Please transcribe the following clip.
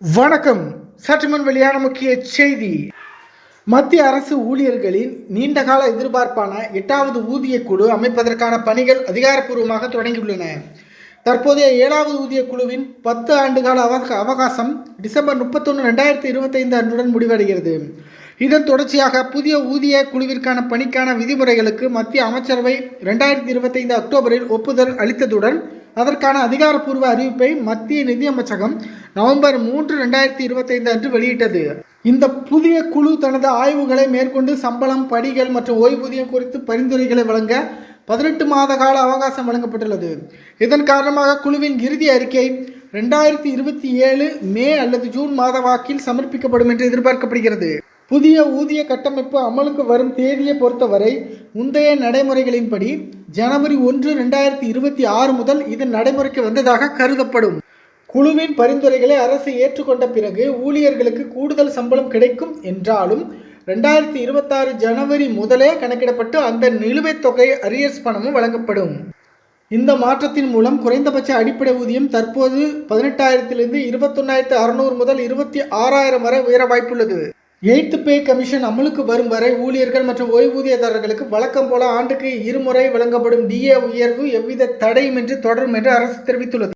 வணக்கம். சற்றுமுன் வெளியான முக்கிய செய்தி. மத்திய அரசு ஊழியர்களின் நீண்டகால எதிர்பார்ப்பான எட்டாவது ஊதிய குழு அமைப்பதற்கான பணிகள் அதிகாரப்பூர்வமாக தொடங்கியுள்ளன. தற்போதைய ஏழாவது ஊதிய குழுவின் பத்து ஆண்டுகால அவக அவகாசம் டிசம்பர் முப்பத்தொன்று ரெண்டாயிரத்தி இருபத்தைந்து அன்றுடன் முடிவடைகிறது. இதன் தொடர்ச்சியாக புதிய ஊதிய குழுவிற்கான பணிக்கான விதிமுறைகளுக்கு மத்திய அமைச்சரவை ரெண்டாயிரத்தி இருபத்தைந்து அக்டோபரில் ஒப்புதல் அளித்ததுடன் அதற்கான அதிகாரப்பூர்வ அறிவிப்பை மத்திய நிதியமைச்சகம் நவம்பர் மூன்று ரெண்டாயிரத்தி இருபத்தைந்து அன்று வெளியிட்டது. இந்த புதிய குழு தனது ஆய்வுகளை மேற்கொண்டு சம்பளம் படிகள் மற்றும் ஓய்வூதியம் குறித்து பரிந்துரைகளை வழங்க பதினெட்டு மாத கால அவகாசம் வழங்கப்பட்டுள்ளது. இதன் காரணமாக குழுவின் இறுதி அறிக்கை ரெண்டாயிரத்தி இருபத்தி ஏழு மே அல்லது ஜூன் மாத வாக்கில் சமர்ப்பிக்கப்படும் என்று எதிர்பார்க்கப்படுகிறது. புதிய ஊதிய கட்டமைப்பு அமலுக்கு வரும் தேதியை பொறுத்தவரை முந்தைய நடைமுறைகளின்படி ஜனவரி ஒன்று ரெண்டாயிரத்தி இருபத்தி ஆறு முதல் இது நடைமுறைக்கு வந்ததாக கருதப்படும். குழுவின் பரிந்துரைகளை அரசு ஏற்றுக்கொண்ட பிறகு ஊழியர்களுக்கு கூடுதல் சம்பளம் கிடைக்கும் என்றாலும் ரெண்டாயிரத்தி இருபத்தாறு ஜனவரி முதலே கணக்கிடப்பட்டு அந்த நிலுவைத் தொகை அரியர்ஸ் பணமும் வழங்கப்படும். இந்த மாற்றத்தின் மூலம் குறைந்தபட்ச அடிப்படை ஊதியம் தற்போது பதினெட்டாயிரத்திலிருந்து இருபத்தொன்னாயிரத்து அறுநூறு முதல் இருபத்தி ஆறாயிரம் வரை உயர வாய்ப்புள்ளது. எய்த்து பே கமிஷன் அமலுக்கு வரும் வரை ஊழியர்கள் மற்றும் ஓய்வூதியதாரர்களுக்கு வழக்கம் போல ஆண்டுக்கு இருமுறை வழங்கப்படும் டிஏ உயர்வு எவ்வித தடையுமின்றி தொடரும் என்று அரசு தெரிவித்துள்ளது.